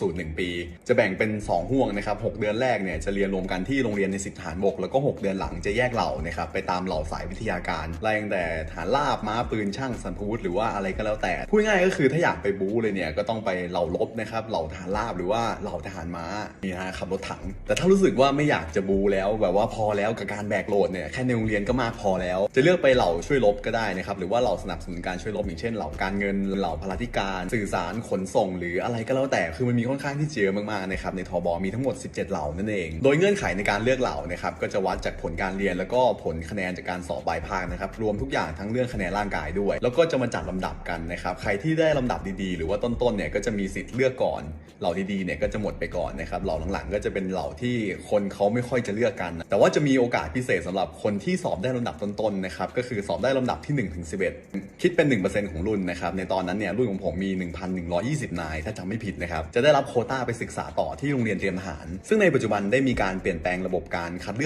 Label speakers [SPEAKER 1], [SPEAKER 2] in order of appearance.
[SPEAKER 1] สูตร 1 ปี จะแบ่งเป็น 2 ห่วงนะครับ6เดือนแรกเนี่ยจะเรียนรวมกันที่โรงเรียนในสิบฐานบก แล้วก็ 6 เดือนหลังจะแยกเหล่านะครับไปตามเหล่าสายวิทยาการไล่ตั้งแต่ฐานลาบม้าปืนช่างสันพวุธหรือว่าอะไรก็แล้วแต่พูดง่ายก็คือถ้าอยากไปบู๊เลยเนี่ยก็ต้องไปเหล่ารบนะครับเหล่าทหารลาบหรือว่าเหล่าทหารม้านี่นะฮะขับรถถัง แต่ถ้ารู้สึกว่าไม่อยากจะบูแล้วแบบว่าพอแล้วกับการแบกโหลดเนี่ยแค่ในโรงเรียนก็มากพอแล้ว จะเลือกไปเหล่าช่วยรบก็ได้นะครับหรือว่าเหล่าสนับสนุนการช่วยรบอย่างเช่นเหล่าการเงินเหล่าพลาธิการ สื่อสารขนส่ง หรืออะไรก็แล้วแต่คือมันมีค่อนข้างที่จะเยอะมากๆนะครับในทบมีทั้งหมด 17 เหล่านั่นเอง โดยเงื่อนไขในการเลือกเหล่านะครับก็จะวัดจากผลการเรียนแล้วก็ผลคะแนนจากการสอบปลายภาคนะครับรวมทุกอย่างทั้งเรื่องคะแนนร่างกายด้วย แล้วก็จะมาจัดลำดับกันนะครับใครที่ได้ลำดับดีๆ หรือว่าต้นๆเนี่ยก็จะมีสิทธิ์เลือกก่อนเหล่าดีๆเนี่ยก็จะหมดไปก่อนนะครับเหล่าหลังๆ ก็จะเป็นเหล่าที่คนเขาไม่ค่อยจะเลือกกัน แต่ว่าจะมีโอกาสพิเศษสำหรับคนที่สอบได้ลำดับต้นๆนะครับก็คือสอบได้ลำดับที่1ถึง11 คิดเป็น 1%ของรุ่นนะครับในตอนนั้นเนี่ยรุ่นของผมมี 1,120 นาย ถ้าจำไม่ผิดนะครับจะได้รับโคต้าไปศึกษาต่อที่โรงเรียนเตรียมทหาร ซึ่งในปัจจุบันได้มีการเปลี่ยนแปลงระบบการคัดเลือก